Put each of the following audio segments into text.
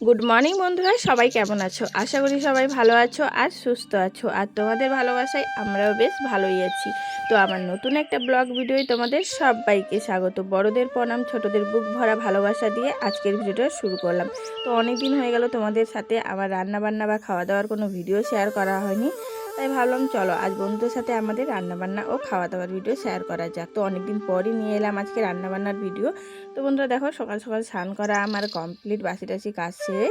Good morning বন্ধুরা। সবাই কেমন আছো? আশা করি সবাই ভালো আছো আর সুস্থ আছো। আর তোমাদের ভালোবাসায় আমরাও বেশ ভালোই আছি। তো আমার নতুন একটা ব্লগ ভিডিওয় তোমাদের সবাইকে স্বাগত। বড়দের প্রণাম, ছোটদের বুক ভরা ভালোবাসা দিয়ে আজকের ভিডিওটা শুরু করলাম। তো অনেক দিন হয়ে গেল তোমাদের সাথে আমার রান্না বান্না বা খাওয়া দাওয়ার কোনো ভিডিও শেয়ার করা হয়নি। তাই ভাবলাম, চলো আজ বন্ধুদের সাথে আমাদের রান্নাবান্না ও খাওয়া দাওয়ার ভিডিও শেয়ার করা যাক। তো অনেকদিন পরই নিয়ে এলাম আজকে রান্নাবান্নার ভিডিও তো বন্ধুরা দেখো, সকাল সকাল স্নান করা আমার কমপ্লিট বাসি টাসি কাজ সেরে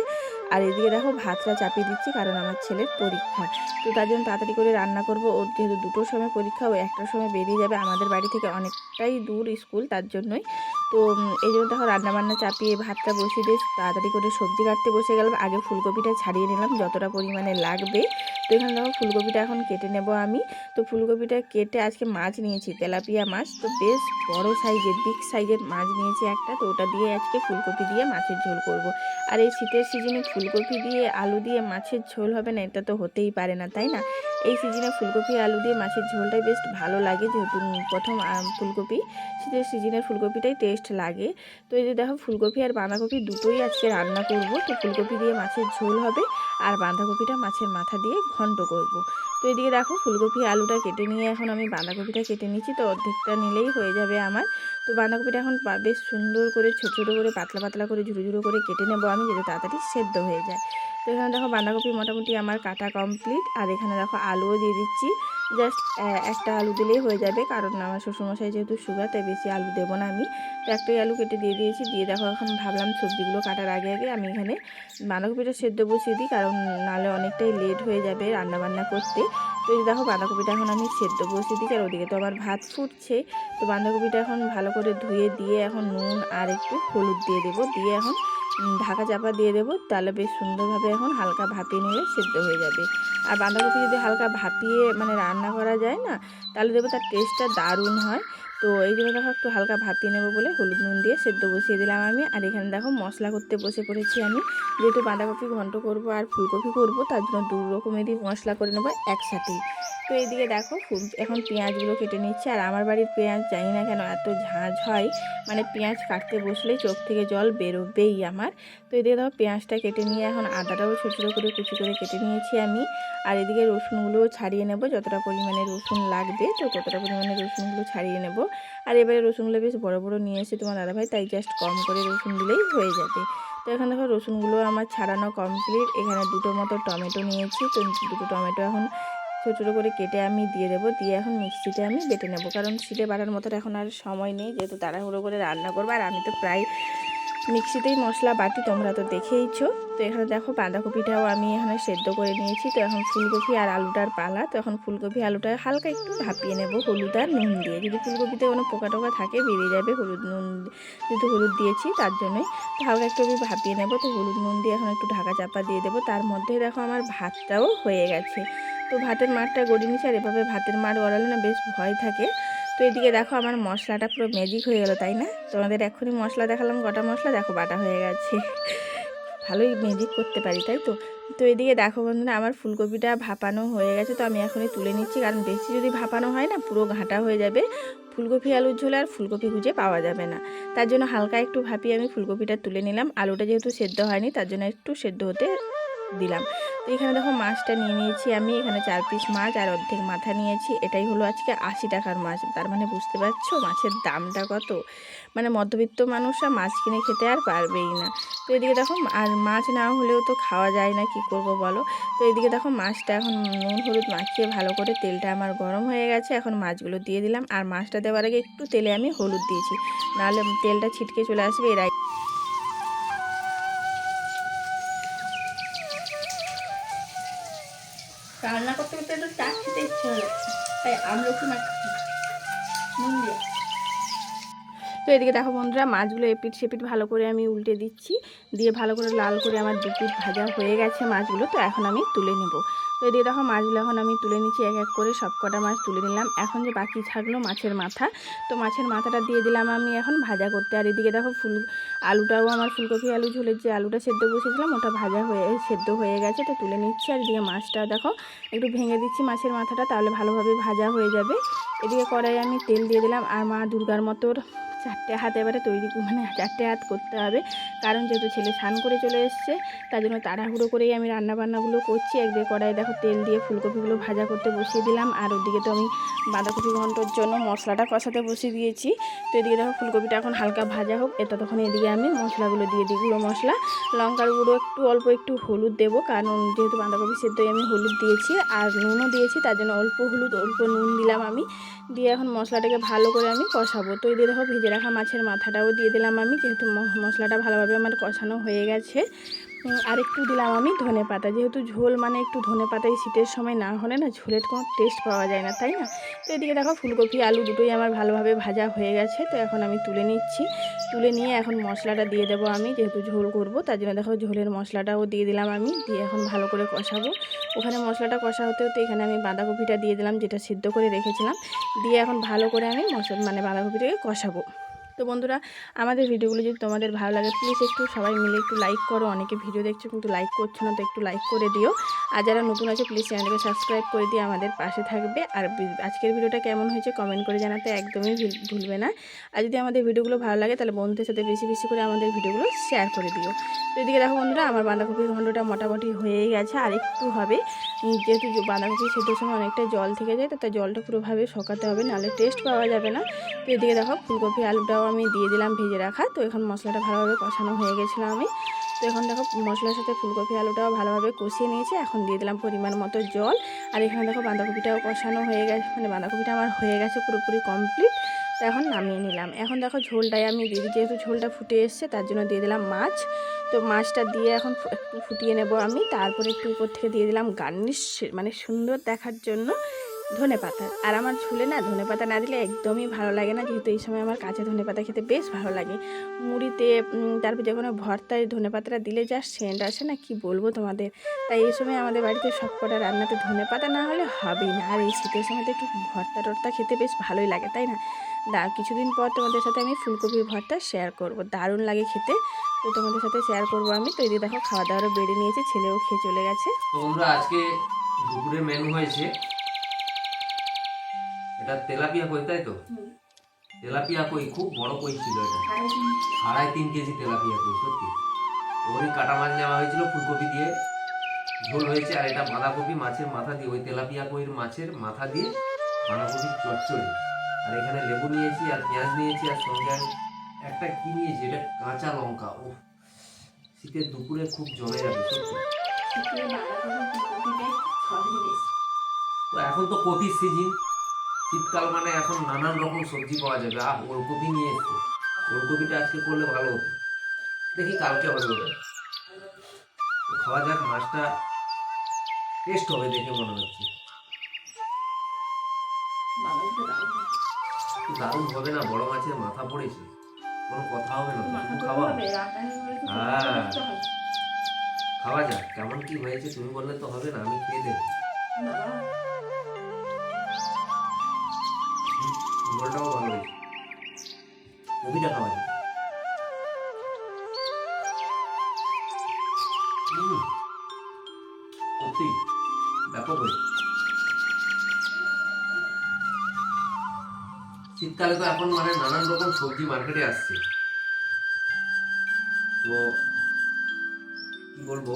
আর এদিকে দেখো, ভাতটা চাপিয়ে দিচ্ছি কারণ আমার ছেলের পরীক্ষা। তো তার জন্য তাড়াতাড়ি করে রান্না করব। ওর যেহেতু দুটোর সময় পরীক্ষা, ও একটার সময় বেরিয়ে যাবে আমাদের বাড়ি থেকে অনেকটাই দূর স্কুল, তার জন্যই। তো এই জন্য দেখো, রান্নাবান্না চাপিয়ে ভাতটা বসিয়ে দিয়ে তাড়াতাড়ি করে সবজি কাটতে বসে গেলাম। আগে ফুলকপিটা ছাড়িয়ে নিলাম, যতটা পরিমাণে লাগবে। এখানে দেখো ফুলকপিটা এখন কেটে নেব আমি। তো ফুলকপিটা কেটে আজকে মাছ নিয়েছি, তেলাপিয়া মাছ। তো বেশ বড় সাইজের বিগ সাইজের মাছ নিয়েছি একটা। তো ওটা দিয়ে আজকে ফুলকপি দিয়ে মাছের ঝোল করব। আর এই শীতের সিজনে ফুলকপি দিয়ে আলু দিয়ে মাছের ঝোল হবে না, এটা তো হতেই পারে না, তাই না? এই সিজনে ফুলকপি, আলু দিয়ে মাছের ঝোলটাই বেশ ভালো লাগে, যেহেতু প্রথম ফুলকপি। শীতের সিজনের ফুলকপিটাই টেস্ট লাগে। তো এই যে দেখো, ফুলকপি আর বাঁধাকপি দুটোই আজকে রান্না করব। তো ফুলকপি দিয়ে মাছের ঝোল হবে আর বাঁধাকপিটা মাছের মাথা দিয়ে ঘন্ট করব। তো এদিকে দেখো, ফুলকপি আলুটা কেটে নিয়ে এখন আমি বাঁধাকপিটা কেটে নিচ্ছি। তো অর্ধেকটা নিলেই হয়ে যাবে আমার। তো বাঁধাকপিটা এখন বেশ সুন্দর করে, ছোটো ছোটো করে, পাতলা পাতলা করে, ঝুড়ো ঝুড়ো করে কেটে নেব আমি যাতে তাড়াতাড়ি সেদ্ধ হয়ে যায়। তো এখানে দেখো, বাঁধাকপি মোটামুটি আমার কাটা কমপ্লিট আর এখানে দেখো, আলুও দিয়ে দিচ্ছি। জাস্ট একটা আলু দিলেই হয়ে যাবে। কারণ আমার শ্বশুরমশাই যেহেতু সুগার তাই বেশি আলু দেবো না আমি। তো একটাই আলু কেটে দিয়ে দিয়েছি। দিয়ে দেখো, এখন ভাবলাম সবজিগুলো কাটার আগে আগে আমি এখানে বাঁধাকপিটা সেদ্ধ বসিয়ে দিই। কারণ নাহলে অনেকটাই লেট হয়ে যাবে রান্না বান্না করতে। তো এই দেখো, বাঁধাকপিটা এখন আমি সেদ্ধ বসিয়ে দিচ্ছি আর ওদিকে তো আমার ভাত ফুটছে। তো বাঁধাকপিটা এখন ভালো করে ধুয়ে দিয়ে এখন নুন আর একটু হলুদ দিয়ে দেবো। দিয়ে এখন ঢাকা চাপা দিয়ে দেবো, তাহলে বেশ সুন্দরভাবে এখন হালকা ভাপিয়ে নিলে সেদ্ধ হয়ে যাবে। আর বাঁধাকপি যদি হালকা ভাপিয়ে মানে রান্না করা যায় না, তাহলে দেবো তার টেস্টটা দারুণ হয়। তো এই জন্য দেখো একটু হালকা ভাপিয়ে নেব বলে হলুদ নুন দিয়ে সেদ্ধ বসিয়ে দিলাম আমি। আর এখানে দেখো মশলা করতে বসে পড়েছি আমি। যেহেতু বাঁধাকপি ঘন্ট করব আর ফুলকপি করব, তার জন্য দু রকমেরই মশলা করে নেব একসাথেই। তো এইদিকে দেখো ফুল, এখন পেঁয়াজগুলো কেটে নিচ্ছে। আর আমার বাড়ির পেঁয়াজ জানি না কেন এত ঝাঁঝ হয়। মানে পেঁয়াজ কাটতে বসলেই চোখ থেকে জল বেরোবেই আমার। তো এদিকে দেখো পেঁয়াজটা কেটে নিয়ে এখন আদাটাও ছোটো ছোটো করে কুচি করে কেটে নিয়েছি আমি। আর এদিকে রসুনগুলোও ছাড়িয়ে নেব, যতটা পরিমাণে রসুন লাগবে, তো ততটা পরিমাণে রসুনগুলো ছাড়িয়ে নেব। আর এবারে রসুনগুলো বেশ বড় বড় নিয়ে এসে তোমার দাদাভাই, তাই জাস্ট কম করে রসুন দিলেই হয়ে যাবে। তো এখন দেখো রসুনগুলো আমার ছাড়ানো কমপ্লিট এখানে দুটো মতো টমেটো নিয়েছি, তো দুটো টমেটো এখন ছোটো ছোটো করে কেটে আমি দিয়ে দেবো, দিয়ে এখন মিক্সিতে আমি বেটে নেব। কারণ সিটে বাটার মতো এখন আর সময় নেই, যেহেতু তাড়াহুড়ো করে রান্না করব, আর আমি তো প্রায় মিক্সিতেই মশলা বাটি তোমরা তো দেখেইছো। তো এখানে দেখো বাঁধাকপিটাও আমি এখানে সেদ্ধ করে নিয়েছি। তো এখন ফুলকপি আর আলুটার পালা। তো এখন ফুলকপি আলুটা হালকা একটু ভাপিয়ে নেব, হলুদ আর নুন দিয়ে। যদি ফুলকপিতে কোনো পোকা টোকা থাকে, বেরিয়ে যাবে হলুদ নুন যেহেতু হলুদ দিয়েছি, তার জন্যই। তো হালকা একটু আমি ভাপিয়ে নেব। তো হলুদ নুন দিয়ে এখন একটু ঢাকা চাপা দিয়ে দেবো। তার মধ্যে দেখো আমার ভাতটাও হয়ে গেছে। তো ভাতের মারটা গড়িয়ে নিচ্ছে আর এভাবে ভাতের মার গড়ালে না বেশ ভয় থাকে। তো এদিকে দেখো আমার মশলাটা পুরো ম্যাজিক হয়ে গেল, তাই না? তোমাদের এখনই মশলা দেখালাম, গোটা মশলা, দেখো বাটা হয়ে গেছে। ভালোই ম্যাজিক করতে পারি, তাই তো? তো এদিকে দেখো বন্ধুরা, আমার ফুলকপিটা ভাপানো হয়ে গেছে, তো আমি এখনই তুলে নিচ্ছি, কারণ বেশি যদি ভাপানো হয় না, পুরো ঘাঁটা হয়ে যাবে। ফুলকপি আলুর ঝোলে আর ফুলকপি খুঁজে পাওয়া যাবে না। তার জন্য হালকা একটু ভাপিয়ে আমি ফুলকপিটা তুলে নিলাম। আলুটা যেহেতু সেদ্ধ হয়নি, তার জন্য একটু সেদ্ধ হতে দিলাম। তো এখানে দেখো মাছটা নিয়ে নিয়েছি আমি। এখানে চার পিস মাছ আর অর্ধেক মাথা নিয়েছি। এটাই হলো আজকে আশি টাকার মাছ। তার মানে বুঝতে পারছ মাছের দামটা কত? মানে মধ্যবিত্ত মানুষরা মাছ কিনে খেতে আর পারবেই না। তো এদিকে দেখো আর মাছ না হলেও তো খাওয়া যায় না, কি করব বলো? তো এদিকে দেখো মাছটা এখন নুন, হলুদ মাখিয়ে ভালো করে তেলটা আমার গরম হয়ে গেছে। এখন মাছগুলো দিয়ে দিলাম। আর মাছটা দেওয়ার আগে একটু তেলে আমি হলুদ দিয়েছি। নাহলে তেলটা ছিটকে চলে আসবে এরাই রান্না করতে করতে একটু চা খেতে ইচ্ছে হয়ে যাচ্ছে। তাই আমলকি মাখছি। নুন দিয়ে। তো এদিকে দেখো বন্ধুরা, মাছগুলো এপিট সেপিট ভালো করে আমি উল্টে দিচ্ছি। দিয়ে ভালো করে লাল করে আমার দুপিট ভাজা হয়ে গেছে মাছগুলো, তো এখন আমি তুলে নেব। তো এদিকে দেখো মাছগুলো এখন আমি তুলে নিচ্ছি, এক এক করে সব কটা মাছ তুলে নিলাম। এখন যে বাকি থাকল মাছের মাথা, তো মাছের মাথাটা দিয়ে দিলাম আমি এখন ভাজা করতে। আর এদিকে দেখো ফুল, আলুটাও আমার ফুলকপি আলু ঝোলের যে আলুটা সেদ্ধ বসেছিলাম ওটা ভাজা হয়ে সেদ্ধ হয়ে গেছে, তো তুলে নিচ্ছি। আর এদিকে মাছটা দেখো, একটু ভেঙে দিচ্ছি মাছের মাথাটা, তাহলে ভালোভাবে ভাজা হয়ে যাবে। এদিকে কড়াই আমি তেল দিয়ে দিলাম, আর মা দুর্গার মতো চারটে হাত এবারে তৈরি মানে চারটে হাত করতে হবে। কারণ যেহেতু ছেলে স্নান করে চলে এসছে, তার জন্য তাড়াহুড়ো করেই আমি রান্না বান্নাগুলো করছি একদিকে কড়াই দেখো তেল দিয়ে ফুলকপিগুলো ভাজা করতে বসিয়ে দিলাম। আর ওদিকে তো আমি বাঁধাকপি ঘন্টর জন্য মশলাটা কষাতে বসিয়ে দিয়েছি। তো এদিকে দেখো ফুলকপিটা এখন হালকা ভাজা হোক এটা তখন এদিকে আমি মশলাগুলো দিয়ে দিই, গুঁড়ো মশলা। লঙ্কার গুঁড়ো একটু অল্প একটু হলুদ দেবো, কারণ যেহেতু বাঁধাকপি সেদ্ধই আমি হলুদ দিয়েছি আর নুনও দিয়েছি, তার জন্য অল্প হলুদ, অল্প নুন দিলাম আমি। দিয়ে এখন মশলাটাকে ভালো করে আমি কষাবো। তো এই দিয়ে দেখো ভেজে রাখা মাছের মাথাটাও দিয়ে দিলাম আমি যেহেতু মশলাটা ভালোভাবে আমার কষানো হয়ে গেছে। আর একটু দিলাম আমি ধনে পাতা যেহেতু ঝোল মানে একটু ধনে পাতা শীতের সময় না হলে না ঝোলের কোনো টেস্ট পাওয়া যায় না, তাই না? তো এদিকে দেখো ফুলকপি, আলু দুটোই আমার ভালোভাবে ভাজা হয়ে গেছে, তো এখন আমি তুলে নিচ্ছি। তুলে নিয়ে এখন মশলাটা দিয়ে দেবো আমি, যেহেতু ঝোল করব, তার জন্য দেখো ঝোলের মশলাটাও দিয়ে দিলাম আমি, দিয়ে এখন ভালো করে কষাবো। ওখানে মশলাটা কষা হতে হতে এখানে আমি বাঁধাকপিটা দিয়ে দিলাম, যেটা সিদ্ধ করে রেখেছিলাম। দিয়ে এখন ভালো করে আমি মশলা মানে বাঁধাকপিটাকে কষাবো। তো বন্ধুরা, আমাদের ভিডিওগুলো যদি তোমাদের ভালো লাগে প্লিজ একটু সবাই মিলে একটু লাইক করো। অনেকে ভিডিও দেখছ কিন্তু লাইক করছ না, তো একটু লাইক করে দিও। আর যারা নতুন আছে প্লিজ চ্যানেলকে সাবস্ক্রাইব করে দিয়ে আমাদের পাশে থাকবে। আর আজকের ভিডিওটা কেমন হয়েছে কমেন্ট করে জানাতে একদমই ভুল- ভুলবে না। আর যদি আমাদের ভিডিওগুলো ভালো লাগে, তাহলে বন্ধুদের সাথে বেশি বেশি করে আমাদের ভিডিওগুলো শেয়ার করে দিও। তো এদিকে দেখো বন্ধুরা, আমার বাঁধাকপির ঘন্টটা মোটামুটি হয়েই গেছে, আর একটু হবে। যেহেতু বাঁধাকপি সেদ্ধর সময় অনেকটা জল থেকে যায়, তো তাই জলটা পুরোভাবে শোকাতে হবে, নাহলে টেস্ট পাওয়া যাবে না। তো এদিকে দেখো, ফুলকপি, আলুটাও আমি দিয়ে দিলাম ভেজে রাখা। তো এখন মশলাটা ভালোভাবে কষানো হয়ে গেছিল আমি। তো এখন দেখো মশলার সাথে ফুলকপি আলুটাও ভালোভাবে কষিয়ে নিয়েছি। এখন দিয়ে দিলাম পরিমাণ মতো জল। আর এখানে দেখো বাঁধাকপিটাও কষানো হয়ে গেছে মানে বাঁধাকপিটা আমার হয়ে গেছে পুরোপুরি কমপ্লিট তো এখন নামিয়ে নিলাম। এখন দেখো ঝোলটাই আমি দিয়ে দিই যেহেতু ঝোলটা ফুটে এসছে, তার জন্য দিয়ে দিলাম মাছ। তো মাছটা দিয়ে এখন একটু ফুটিয়ে নেব আমি। তারপরে একটু উপর থেকে দিয়ে দিলাম গার্নিশ মানে সুন্দর দেখার জন্য। ধনে পাতা আর আমার ঝুলে না ধনে পাতা না দিলে একদমই ভালো লাগে না, যেহেতু এই সময় আমার কাঁচা ধনে পাতা খেতে বেশ ভালো লাগে। মুড়িতে তারপর যে কোনো ভর্তায় ধনে পাতাটা দিলে যা সেন্ট আসে না, কি বলব তোমাদের? তাই এই সময় আমাদের বাড়িতে সব কটা রান্নাতে ধনে পাতা না হলে হবেই না। আর এই শীতের সময় একটু ভর্তা টর্তা খেতে বেশ ভালোই লাগে, তাই না? দা, কিছুদিন পর তোমাদের সাথে আমি ফুলকপির ভর্তা শেয়ার করব। দারুণ লাগে খেতে। তো তোমাদের সাথে শেয়ার করব আমি। তো যে দেখো, খাওয়া দাওয়ারও বেড়ে নিয়েছে, ছেলেও খেয়ে চলে গেছে। তো বন্ধুরা আজকে দুপুরে মেনু হয়েছে এটা তেলাপিয়া কই তাই তো? তেলাপিয়া কই? খুব বড় কই ছিল এটা? আড়াই তিন কেজি। তেলাপিয়া কই সত্যি। ওই কাটা মাছ নেওয়া হয়েছিল ফুলকপি দিয়ে। ঝোল হয়েছে আর এটা বাঁধাকপি মাছের মাথা দিয়ে ওই তেলাপিয়া কইর মাছের মাথা দিয়ে বাঁধাকপি চচ্চড়ি। আর এখানে লেবু নিয়েছি আর পেঁয়াজ নিয়েছি আর সঙ্গে একটা কি নিয়েছি এটা কাঁচা লঙ্কা। ও শীতের দুপুরে খুব জমে যাবে সত্যি। তো এখন তো কপির সিজন শীতকাল মানে এখন নানান রকম সবজি পাওয়া যাবে আহ ওলকপি নিয়ে এসছে। ওলকপিটা আজকে করলে ভালো হতো। দেখি কালকে হবে ওটা খাওয়া যাক মাছটা টেস্ট হবে দেখে মনে হচ্ছে। দারুণ হবে না? বড় মাছের মাথা পড়েছে। কোনো কথা হবে না খাওয়া হ্যাঁ। খাওয়া যাক কেমন কি হয়েছে তুমি বললে তো হবে না আমি খেয়ে দেবো ঝোলটাও ভালো হয়েছে কবিটা খাওয়া যায় সত্যি, ব্যাপক হয়েছে। শীতকালে তো এখন মানে নানান রকম সবজি মার্কেটে আসছে। তো, কি বলব?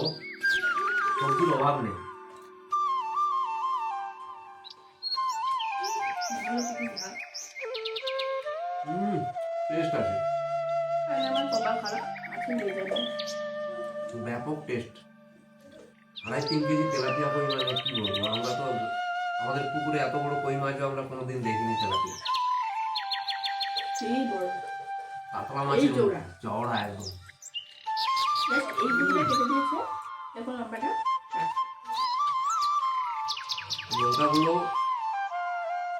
সবজির অভাব নেই। হুম টেস্ট আছে। ব্যাপক টেস্ট। আড়াই তিন কেজি তেলাপিয়া কই মানে কি বলব? আমরা তো আমাদের পুকুরে এত বড় কই মাছও আমরা কোনোদিন দেখিনি তেলাপিয়া। কাতলা মাছের। চওড়া একদম। লঙ্কাগুলো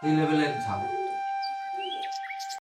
এই লেভেলের ঝাল।